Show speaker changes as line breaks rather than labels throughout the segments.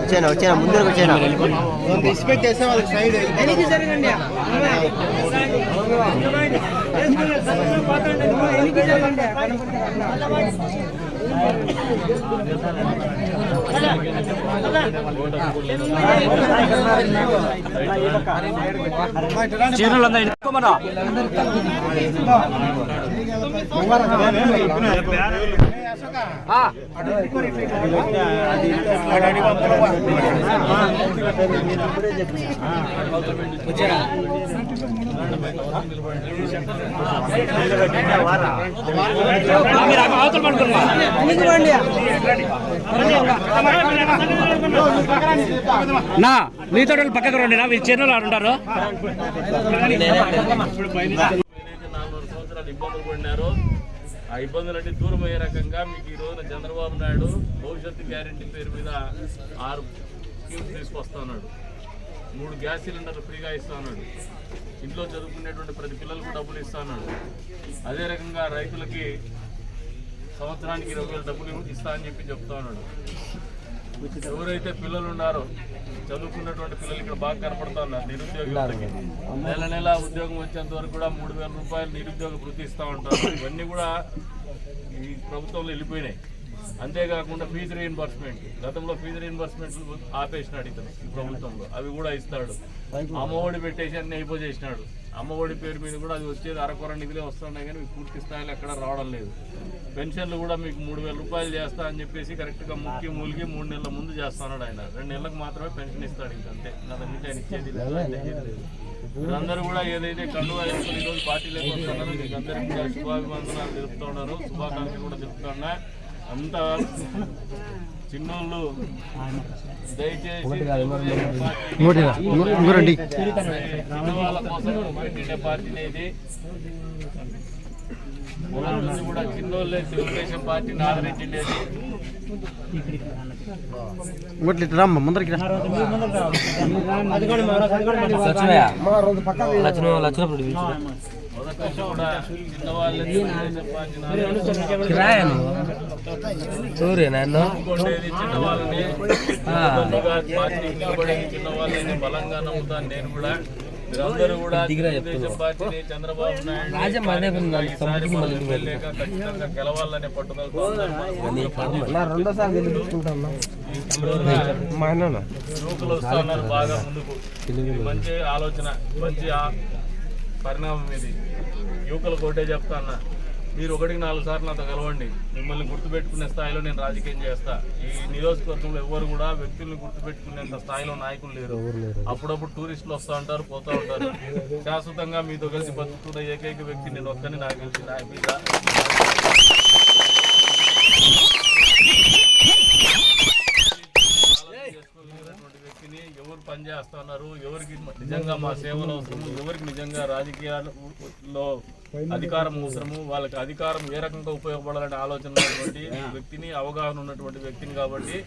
వచ్చాను వచ్చాను ముందరకు వచ్చాను?
ఎక్స్పెక్ట్ చేస్తే వాళ్ళకి సైడ్
చీరలు నా మీతో పక్కకు రండి నా మీ చీరలు ఆడుంటారు.
ఏదైతే నాలుగు సంవత్సరాలు ఇబ్బందులు పడినారో. ఆ ఇబ్బందులన్నీ దూరం అయ్యే రకంగా మీకు ఈ రోజున చంద్రబాబు నాయుడు భవిష్యత్తు గ్యారెంటీ పేరు మీద ఆరు స్కీమ్స్ తీసుకొస్తున్నాడు మూడు గ్యాస్ సిలిండర్లు ఫ్రీగా ఇస్తున్నాడు ఇంట్లో చదువుకునేటువంటి ప్రతి పిల్లలకు డబ్బులు ఇస్తున్నాడు అదే రకంగా రైతులకి సంవత్సరానికి ఇరవై వేల డబ్బులు ఇస్తా అని చెప్పి చెప్తా ఉన్నాడు. ఎవరైతే పిల్లలు ఉన్నారో చదువుకున్నటువంటి పిల్లలు ఇక్కడ బాగా కనపడతా ఉన్నారు. నిరుద్యోగులకి నెల నెల ఉద్యోగం వచ్చేంత వరకు కూడా మూడు వేల రూపాయలు నిరుద్యోగ వృత్తి ఉంటారు. ఇవన్నీ కూడా ఈ ప్రభుత్వంలో వెళ్ళిపోయినాయి. అంతేకాకుండా ఫీజు రీఎంబర్స్మెంట్ గతంలో ఫీజు రీఎంబర్స్మెంట్ ఆపేసినాడు ఇతను ఈ ప్రభుత్వంలో. అవి కూడా ఇస్తాడు. అమ్మఒడి పెట్టేసి అన్ని అయిపోజేసినాడు అమ్మఒడి పేరు మీద కూడా అది వచ్చేది అరకొర నిధులే వస్తున్నాయి కానీ మీకు పూర్తి స్థాయిలో ఎక్కడ రావడం లేదు. పెన్షన్లు కూడా మీకు మూడు వేల రూపాయలు చేస్తా అని చెప్పేసి కరెక్ట్గా ముక్కి మూలిగి మూడు నెలల ముందు చేస్తున్నాడు ఆయన. రెండు నెలలకు మాత్రమే పెన్షన్ ఇస్తాడు ఇంకంతే అంతే. ఆయన ఇచ్చేది లేదు. మీరందరూ కూడా ఏదైతే కండువా ఈరోజు పార్టీలోకి వస్తున్నారో మీకు అందరికీ కూడా శుభాభివందనాలు తెలుపుతున్నారు శుభాకాంక్షలు కూడా తెలుపుతున్నా అంతా చిన్నోళ్ళు దయచేసి కోసం పెట్టిన పార్టీనే ఇది మొదటి నుంచి కూడా చిన్నోళ్ళే తెలుగుదేశం పార్టీని ఆదరించిండేది మొదటి నుంచి పార్టీకి నిలబడేది చిన్నవాళ్ళని బలంగా నమ్ముతాను నేను కూడా మీరందరూ కూడా తెలుగుదేశం పార్టీని చంద్రబాబు నాయుడు ఖచ్చితంగా గెలవాలనే పట్టుదలతో యువకులు బాగా ముందుకు మంచి ఆలోచన మంచి పరిణామం ఇది. యువకులకు ఒకటే చెప్తా అన్న. మీరు ఒకటికి నాలుగు సార్లు నాతో కలవండి. మిమ్మల్ని గుర్తుపెట్టుకునే స్థాయిలో నేను రాజకీయం చేస్తా. ఈ నియోజకవర్గంలో ఎవరు కూడా వ్యక్తుల్ని గుర్తుపెట్టుకునేంత స్థాయిలో నాయకులు లేరు. అప్పుడప్పుడు టూరిస్టులు వస్తూ ఉంటారు పోతూ ఉంటారు. శాశ్వతంగా మీతో కలిసి బతుకుతున్న ఏకైక వ్యక్తి నేను ఒక్కని నాకు తెలిసి నా మీద ఆలోచన చేసుకోగలిగినటువంటి వ్యక్తిని ఎవరు ఎవరికి నిజంగా మా సేవలు అవసరము ఎవరికి నిజంగా రాజకీయాల్లో అధికారం అవసరము వాళ్ళకి అధికారం ఏ రకంగా ఉపయోగపడాలనే ఆలోచన ఉన్నటువంటి వ్యక్తిని అవగాహన ఉన్నటువంటి వ్యక్తిని కాబట్టి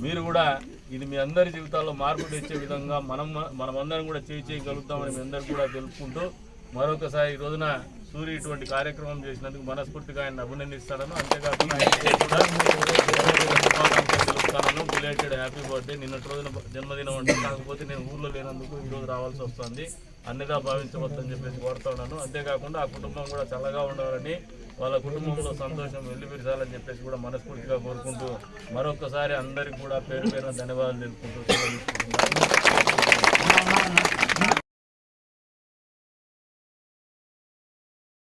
మీరు కూడా ఇది మీ అందరి జీవితాల్లో మార్పు తెచ్చే విధంగా మనం మనమందరం కూడా చేయి చేయగలుగుతామని మీ అందరు కూడా తెలుపుకుంటూ మరొకసారి ఈ రోజున సూర్య ఇటువంటి కార్యక్రమం చేసినందుకు మనస్ఫూర్తిగా ఆయన అభినందిస్తాను అంతేకాకుండా ఆయనకి రిలేటెడ్ బిలేటెడ్ హ్యాపీ బర్త్డే నిన్నటి రోజున జన్మదినం అంటే కాకపోతే నేను ఊర్లో లేనందుకు ఈ రోజు రావాల్సి వస్తుంది. అన్నిగా భావించవద్దని చెప్పేసి కోరుతున్నాను. అంతేకాకుండా ఆ కుటుంబం కూడా చల్లగా ఉండాలని వాళ్ళ కుటుంబంలో సంతోషం వెల్లివిరిచాలని చెప్పేసి కూడా మనస్ఫూర్తిగా కోరుకుంటూ మరొకసారి అందరికి కూడా పేరు పేరున ధన్యవాదాలు తెలుపుకుంటూ